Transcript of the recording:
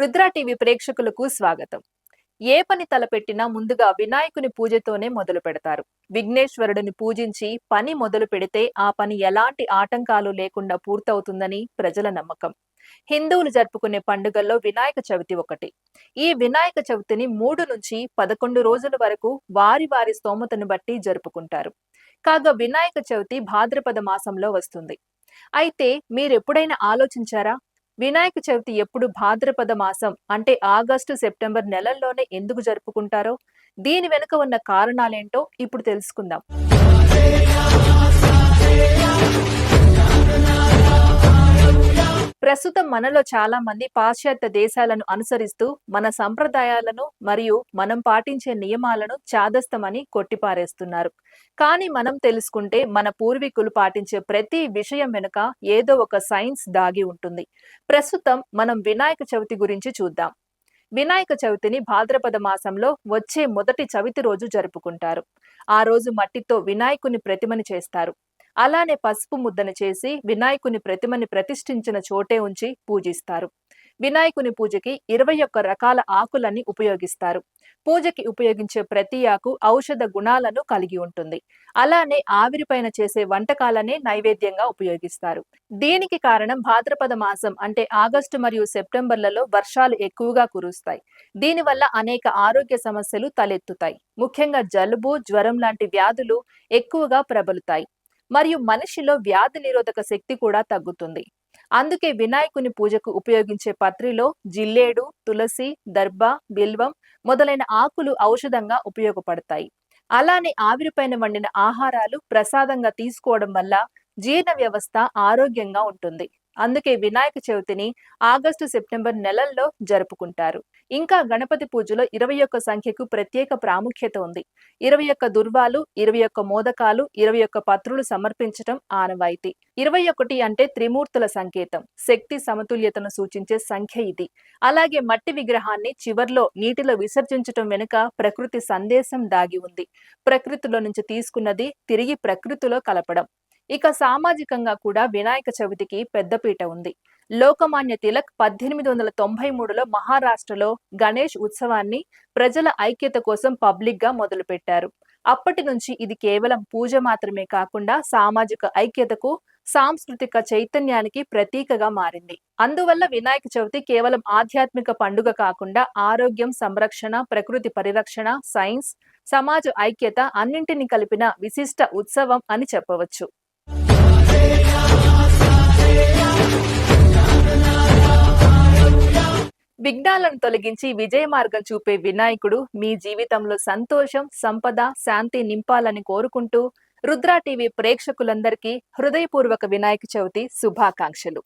Rudra TV ప్రేక్షకులకు స్వాగతం. ఏ పని తలపెట్టినా ముందుగా వినాయకుని పూజతోనే మొదలు పెడతారు. విఘ్నేశ్వరుడిని పూజించి పని మొదలు పెడితే ఆ పని ఎలాంటి ఆటంకాలు లేకుండా పూర్తవుతుందని ప్రజల నమ్మకం. హిందువులు జరుపుకునే పండుగల్లో వినాయక చవితి ఒకటి. ఈ వినాయక చవితిని మూడు నుంచి పదకొండు రోజుల వరకు వారి వారి స్తోమతను బట్టి జరుపుకుంటారు. కాగా వినాయక చవితి భాద్రపద మాసంలో వస్తుంది. అయితే మీరెప్పుడైనా ఆలోచించారా? వినాయక చవితి ఎప్పుడు భాద్రపద మాసం అంటే ఆగస్టు సెప్టెంబర్ నెలల్లోనే ఎందుకు జరుపుకుంటారో దీని వెనుక ఉన్న కారణాలేంటో ఇప్పుడు తెలుసుకుందాం. ప్రస్తుతం మనలో చాలా మంది పాశ్చాత్య దేశాలను అనుసరిస్తూ మన సంప్రదాయాలను మరియు మనం పాటించే నియమాలను చాదస్తమని కొట్టిపారేస్తున్నారు. కానీ మనం తెలుసుకుంటే మన పూర్వీకులు పాటించే ప్రతి విషయం వెనుక ఏదో ఒక సైన్స్ దాగి ఉంటుంది. ప్రస్తుతం మనం వినాయక చవితి గురించి చూద్దాం. వినాయక చవితిని భాద్రపద మాసంలో వచ్చే మొదటి చవితి రోజు జరుపుకుంటారు. ఆ రోజు మట్టితో వినాయకుని ప్రతిమని చేస్తారు. అలానే పసుపు ముద్దను చేసి వినాయకుని ప్రతిమని ప్రతిష్ఠించిన చోటే ఉంచి పూజిస్తారు. వినాయకుని పూజకి ఇరవై ఒక్క రకాల ఆకులని ఉపయోగిస్తారు. పూజకి ఉపయోగించే ప్రతి ఆకు ఔషధ గుణాలను కలిగి ఉంటుంది. అలానే ఆవిరిపైన చేసే వంటకాలనే నైవేద్యంగా ఉపయోగిస్తారు. దీనికి కారణం భాద్రపద మాసం అంటే ఆగస్టు మరియు సెప్టెంబర్లలో వర్షాలు ఎక్కువగా కురుస్తాయి. దీనివల్ల అనేక ఆరోగ్య సమస్యలు తలెత్తుతాయి. ముఖ్యంగా జలుబు జ్వరం లాంటి వ్యాధులు ఎక్కువగా ప్రబలుతాయి. మరియు మనిషిలో వ్యాధి నిరోధక శక్తి కూడా తగ్గుతుంది. అందుకే వినాయకుని పూజకు ఉపయోగించే పత్రిలో జిల్లేడు తులసి దర్భ బిల్వం మొదలైన ఆకులు ఔషధంగా ఉపయోగపడతాయి. అలానే ఆవిరిపైన వండిన ఆహారాలు ప్రసాదంగా తీసుకోవడం వల్ల జీర్ణ వ్యవస్థ ఆరోగ్యంగా ఉంటుంది. అందుకే వినాయక చవితిని ఆగస్టు సెప్టెంబర్ నెలల్లో జరుపుకుంటారు. ఇంకా గణపతి పూజలో ఇరవై ఒక్క సంఖ్యకు ప్రత్యేక ప్రాముఖ్యత ఉంది. ఇరవై ఒక్క దుర్వాలు ఇరవై ఒక్క మోదకాలు ఇరవై ఒక్క పత్రులు సమర్పించటం ఆనవాయితీ. ఇరవై ఒకటి అంటే త్రిమూర్తుల సంకేతం. శక్తి సమతుల్యతను సూచించే సంఖ్య ఇది. అలాగే మట్టి విగ్రహాన్ని చివర్లో నీటిలో విసర్జించటం వెనుక ప్రకృతి సందేశం దాగి ఉంది. ప్రకృతిలో నుంచి తీసుకున్నది తిరిగి ప్రకృతిలో కలపడం. ఇక సామాజికంగా కూడా వినాయక చవితికి పెద్దపీట ఉంది. లోకమాన్య తిలక్ పద్దెనిమిది వందల తొంభై మూడులో మహారాష్ట్రలో గణేష్ ఉత్సవాన్ని ప్రజల ఐక్యత కోసం పబ్లిక్గా మొదలుపెట్టారు. అప్పటి నుంచి ఇది కేవలం పూజ మాత్రమే కాకుండా సామాజిక ఐక్యతకు సాంస్కృతిక చైతన్యానికి ప్రతీకగా మారింది. అందువల్ల వినాయక చవితి కేవలం ఆధ్యాత్మిక పండుగ కాకుండా ఆరోగ్యం సంరక్షణ ప్రకృతి పరిరక్షణ సైన్స్ సమాజ ఐక్యత అన్నింటిని కలిపిన విశిష్ట ఉత్సవం అని చెప్పవచ్చు. విఘ్నాలను తొలగించి విజయ మార్గం చూపే వినాయకుడు మీ జీవితంలో సంతోషం సంపద శాంతి నింపాలని కోరుకుంటూ రుద్రా టీవీ ప్రేక్షకులందరికీ హృదయపూర్వక వినాయక చవితి శుభాకాంక్షలు.